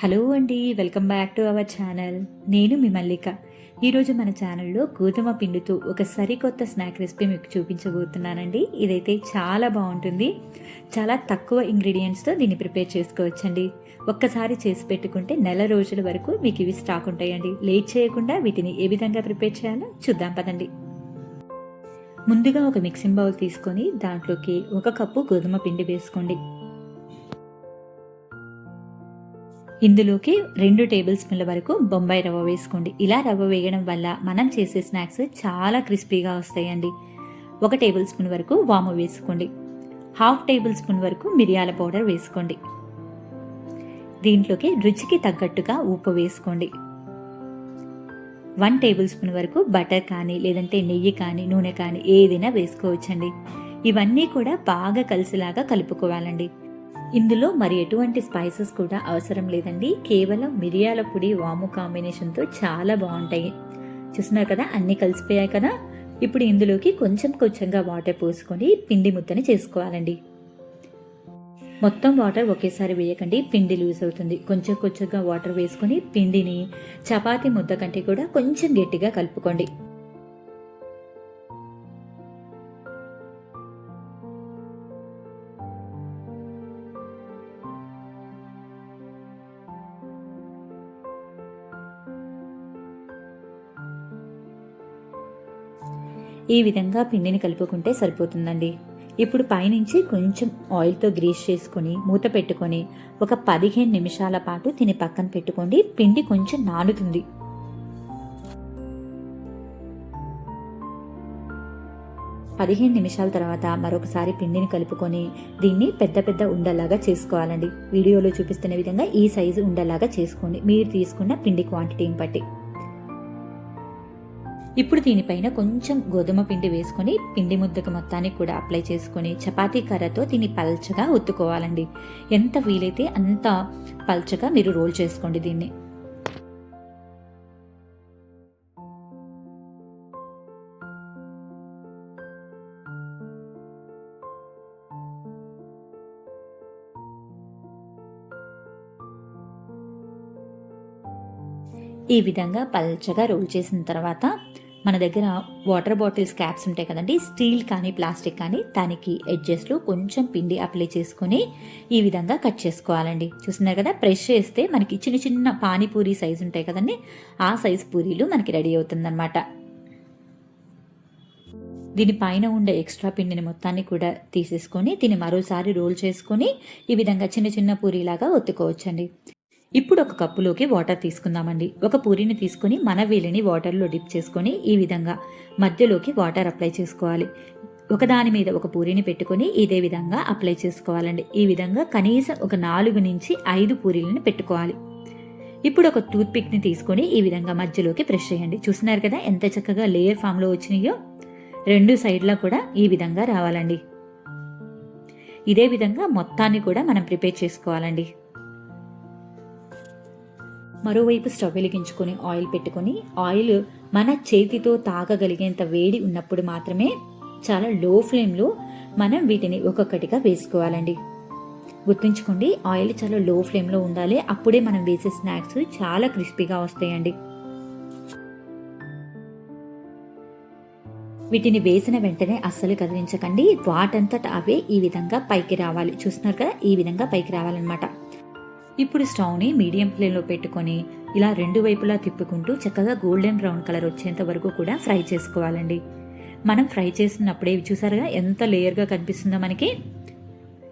Hello అండి welcome back to our channel. నేను మీ మల్లిక. ఈరోజు మన ఛానల్లో గోధుమ పిండితో ఒక సరికొత్త స్నాక్ రెసిపీ మీకు చూపించబోతున్నానండి. ఇదైతే చాలా బాగుంటుంది. చాలా తక్కువ ఇంగ్రీడియంట్స్తో దీన్ని ప్రిపేర్ చేసుకోవచ్చండి. ఒక్కసారి చేసి పెట్టుకుంటే నెల రోజుల వరకు మీకు ఇవి స్టాక్ ఉంటాయండి. లేట్ చేయకుండా వీటిని ఏ విధంగా ప్రిపేర్ చేయాలో చూద్దాం పదండి. ముందుగా ఒక మిక్సింగ్ బౌల్ తీసుకొని దాంట్లోకి ఒక కప్పు గోధుమ పిండి వేసుకోండి. ఇందులోకి రెండు టేబుల్ స్పూన్ల వరకు బొంబాయి రవ్వ వేసుకోండి. ఇలా రవ్వ వేయడం వల్ల మనం చేసే స్నాక్స్ చాలా క్రిస్పీగా వస్తాయండి. ఒక టేబుల్ స్పూన్ వరకు వాము వేసుకోండి. హాఫ్ టేబుల్ స్పూన్ వరకు మిరియాల పౌడర్ వేసుకోండి. దీంట్లోకి రుచికి తగ్గట్టుగా ఉప్పు వేసుకోండి. వన్ టేబుల్ స్పూన్ వరకు బటర్ కానీ లేదంటే నెయ్యి కానీ నూనె కానీ ఏదైనా వేసుకోవచ్చండి. ఇవన్నీ కూడా బాగా కలిసిలాగా కలుపుకోవాలండి. ఇందులో మరి ఎటువంటి స్పైసెస్ కూడా అవసరం లేదండి. కేవలం మిరియాల పొడి వాము కాంబినేషన్తో చాలా బాగుంటాయి. చూస్తున్నారు కదా అన్నీ కలిసిపోయాయి కదా? ఇప్పుడు ఇందులోకి కొంచెం కొంచెంగా వాటర్ పోసుకొని పిండి ముద్దని చేసుకోవాలండి. మొత్తం వాటర్ ఒకేసారి వేయకండి పిండి లూజ్ అవుతుంది. కొంచెం కొంచెంగా వాటర్ వేసుకొని పిండిని చపాతీ ముద్ద కంటే కూడా కొంచెం గట్టిగా కలుపుకోండి. ఈ విధంగా పిండిని కలుపుకుంటే సరిపోతుందండి. ఇప్పుడు పైనుంచి కొంచెం ఆయిల్తో గ్రీస్ చేసుకొని మూత పెట్టుకొని ఒక పదిహేను నిమిషాల పాటు తిని పక్కన పెట్టుకోండి. పిండి కొంచెం నానుతుంది. పదిహేను నిమిషాల తర్వాత మరొకసారి పిండిని కలుపుకొని దీన్ని పెద్ద పెద్ద ఉండలాగా చేసుకోవాలండి. వీడియోలో చూపిస్తున్న విధంగా ఈ సైజు ఉండలాగా చేసుకోండి. మీరు తీసుకున్న పిండి క్వాంటిటీని బట్టి. ఇప్పుడు దీనిపైన కొంచెం గోధుమ పిండి వేసుకొని పిండి ముద్దకు మొత్తాన్ని కూడా అప్లై చేసుకొని చపాతీ కర్రతో దీన్ని పల్చగా ఒత్తుకోవాలండి. ఎంత వీలైతే అంత పల్చగా మీరు రోల్ చేసుకోండి దీన్ని. ఈ విధంగా పల్చగా రోల్ చేసిన తర్వాత మన దగ్గర వాటర్ బాటిల్స్ క్యాప్స్ ఉంటాయి కదండి. స్టీల్ కానీ ప్లాస్టిక్ కానీ దానికి ఎడ్జెస్లో కొంచెం పిండి అప్లై చేసుకొని ఈ విధంగా కట్ చేసుకోవాలండి. చూస్తున్నారు కదా ప్రెష్ చేస్తే మనకి చిన్న చిన్న పానీపూరి సైజు ఉంటాయి కదండి. ఆ సైజ్ పూరీలు మనకి రెడీ అవుతుందన్నమాట. దీని పైన ఉండే ఎక్స్ట్రా పిండిని మొత్తాన్ని కూడా తీసేసుకొని దీన్ని మరోసారి రోల్ చేసుకొని ఈ విధంగా చిన్న చిన్న పూరీలాగా ఒత్తుకోవచ్చండి. ఇప్పుడు ఒక కప్పులోకి వాటర్ తీసుకుందామండి. ఒక పూరిని తీసుకొని మన వేలిని వాటర్లో డిప్ చేసుకొని ఈ విధంగా మధ్యలోకి వాటర్ అప్లై చేసుకోవాలి. ఒకదాని మీద ఒక పూరిని పెట్టుకొని ఇదే విధంగా అప్లై చేసుకోవాలండి. ఈ విధంగా కనీసం ఒక నాలుగు నుంచి ఐదు పూరీలను పెట్టుకోవాలి. ఇప్పుడు ఒక టూత్ పిక్ని తీసుకొని ఈ విధంగా మధ్యలోకి ప్రెష్ చేయండి. చూస్తున్నారు కదా ఎంత చక్కగా లేయర్ ఫామ్లో వచ్చినాయో? రెండు సైడ్లా కూడా ఈ విధంగా రావాలండి. ఇదే విధంగా మొత్తాన్ని కూడా మనం ప్రిపేర్ చేసుకోవాలండి. మరోవైపు స్టవ్ వెలిగించుకొని ఆయిల్ పెట్టుకొని ఆయిల్ మన చేతితో తాగగలిగేంత వేడి ఉన్నప్పుడు మాత్రమే చాలా లో ఫ్లేమ్లో మనం వీటిని ఒక్కొక్కటిగా వేసుకోవాలండి. గుర్తుంచుకోండి ఆయిల్ చాలా లో ఫ్లేమ్లో ఉండాలి. అప్పుడే మనం వేసే స్నాక్స్ చాలా క్రిస్పీగా వస్తాయండి. వీటిని వేసిన వెంటనే అస్సలు కదిలించకండి. వాటంతట అవే ఈ విధంగా పైకి రావాలి. చూస్తున్నారు కదా ఈ విధంగా పైకి రావాలన్నమాట. ఇప్పుడు స్టవ్ని మీడియం ఫ్లేమ్లో పెట్టుకొని ఇలా రెండు వైపులా తిప్పుకుంటూ చక్కగా గోల్డెన్ బ్రౌన్ కలర్ వచ్చేంత వరకు కూడా ఫ్రై చేసుకోవాలండి. మనం ఫ్రై చేసినప్పుడే చూసారుగా ఎంత లేయర్గా కనిపిస్తుందో మనకి.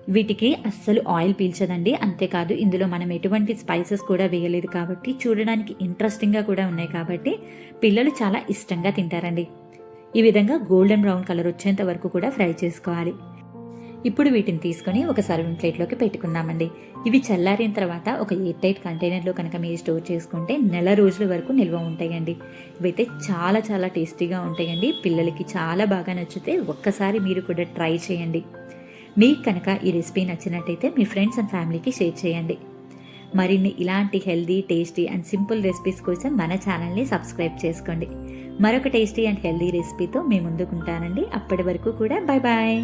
వీటికి అస్సలు ఆయిల్ పీల్చదండి అంతేకాదు ఇందులో మనం ఎటువంటి స్పైసెస్ కూడా వేయలేదు కాబట్టి చూడడానికి ఇంట్రెస్టింగ్గా కూడా ఉన్నాయి కాబట్టి పిల్లలు చాలా ఇష్టంగా తింటారండి. ఈ విధంగా గోల్డెన్ బ్రౌన్ కలర్ వచ్చేంత వరకు కూడా ఫ్రై చేసుకోవాలి. ఇప్పుడు వీటిని తీసుకొని ఒక సర్వింగ్ ప్లేట్లోకి పెట్టుకుందామండి. ఇవి చల్లారిన తర్వాత ఒక ఎయిర్ టైట్ కంటైనర్లో కనుక మీరు స్టోర్ చేసుకుంటే నెల రోజుల వరకు నిల్వ ఉంటాయండి. ఇవైతే చాలా చాలా టేస్టీగా ఉంటాయండి. పిల్లలకి చాలా బాగా నచ్చితే ఒక్కసారి మీరు కూడా ట్రై చేయండి. మీకు కనుక ఈ రెసిపీ నచ్చినట్టయితే మీ ఫ్రెండ్స్ అండ్ ఫ్యామిలీకి షేర్ చేయండి. మరిన్ని ఇలాంటి healthy tasty and simple recipes కోసం మన ఛానల్ని సబ్స్క్రైబ్ చేసుకోండి. మరొక టేస్టీ అండ్ హెల్దీ రెసిపీతో మేము ముందుకుంటానండి. అప్పటి వరకు కూడా బాయ్ బాయ్